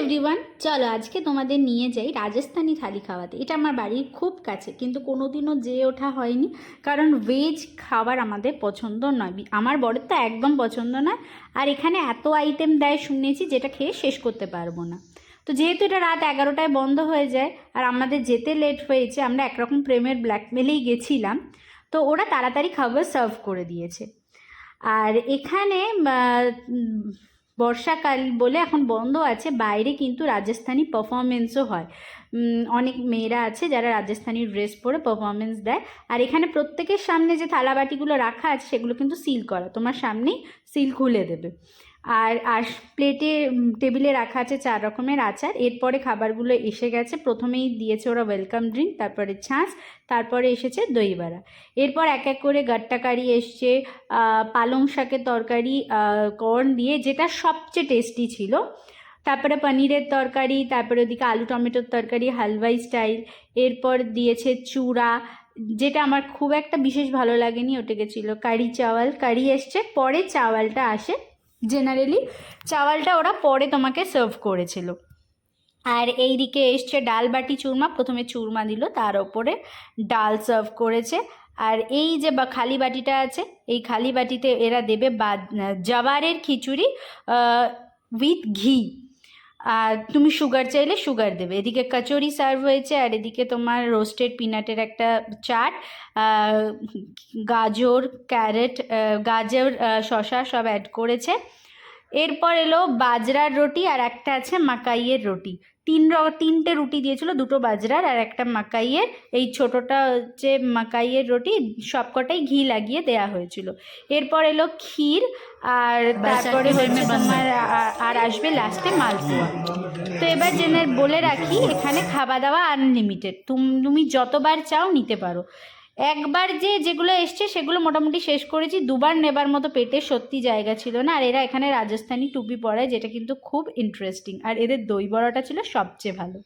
Everyone চলো আজকে তোমাদের নিয়ে যাই রাজস্থানি থালি খাওয়াতে। এটা আমার বাড়ির খুব কাছে, কিন্তু কোনোদিনও যেয়ে ওঠা হয়নি, কারণ ভেজ খাবার আমাদের পছন্দ নয়। আমার বড়ের তো একদম পছন্দ নয়, আর এখানে এত আইটেম দেয় শুনেছি যেটা খেয়ে শেষ করতে পারব না। তো যেহেতু এটা রাত এগারোটায় বন্ধ হয়ে যায়, আর আমাদের যেতে লেট হয়েছে, আমরা একরকম প্রেমের ব্ল্যাকমেলেই গেছিলাম, তো ওরা তাড়াতাড়ি খাবার সার্ভ করে দিয়েছে। আর এখানে বর্ষাকাল বলে এখন বন্ধ আছে। বাইরে কিন্তু রাজস্থানি পারফরমেন্সও হয়। অনেক মেয়েরা আছে যারা রাজস্থানি ড্রেস পরে পারফরমেন্স দেয়। আর এখানে প্রত্যেকের সামনে যে থালাবাটিগুলো রাখা আছে সেগুলো কিন্তু সিল করা। তোমার সামনেই সিল খুলে দেবে। আর আর প্লেটে টেবিলে রাখা আছে চার রকমের আচার। এরপরে খাবারগুলো এসে গেছে। প্রথমেই দিয়েছে ওরা ওয়েলকাম ড্রিঙ্ক তারপরে ছাঁচ, তারপরে এসেছে দই বড়া এরপর এক এক করে গাট্টা কারি এসছে পালং শাকের তরকারি কর্ন দিয়ে, যেটা সবচেয়ে টেস্টি ছিল। তারপরে পনিরের তরকারি, তারপরে ওদিকে আলু টমেটোর তরকারি হালওয়াই স্টাইল এরপর দিয়েছে চূড়া, যেটা আমার খুব একটা বিশেষ ভালো লাগেনি ওটাকে ছিল কারি চাওয়াল। কারি এসছে, পরে চাওয়ালটা আসে জেনারেলি চাওয়ালটা ওরা পরে তোমাকে সার্ভ করেছিল। আর এই দিকে এসছে ডাল বাটি চুরমা, প্রথমে চুরমা দিল, তার ওপরে ডাল সার্ভ করেছে। আর এই যে বা খালি বাটিটা আছে, এই খালি বাটিতে এরা দেবে বা জবারের খিচুড়ি উইথ ঘি। আর তুমি সুগার চাইলে সুগার দেবে। এদিকে কচুরি সার্ভ হয়েছে আর এদিকে তোমার রোস্টেড পিনাটের একটা চাট গাজর ক্যারেট গাজর শশা সব অ্যাড করেছে। এরপর এলো বাজরার রুটি আর একটা আছে মাকাইয়ের রুটি। তিন র- তিনটে রুটি দিয়েছিল দুটো বাজরার আর একটা মাকাইয়ের। এই ছোটোটা হচ্ছে মাকাইয়ের রুটি সবকটাই ঘি লাগিয়ে দেয়া হয়েছিল। এরপর এলো ক্ষীর আর তারপরে হচ্ছে তোমার আর আসবে লাস্টে মালপোয়া। তো এবার জেনে বলে রাখি এখানে খাওয়া দাওয়া আনলিমিটেড তুমি যতবার চাও নিতে পারো। একবার যে যেগুলো এসছে সেগুলো মোটামুটি শেষ করেছি। দুবার নেবার মতো পেটে সত্যি জায়গা ছিল না। আর এরা এখানে রাজস্থানি টুপি পরায়, যেটা কিন্তু খুব ইন্টারেস্টিং আর এদের দই বড়াটা ছিল সবচেয়ে ভালো।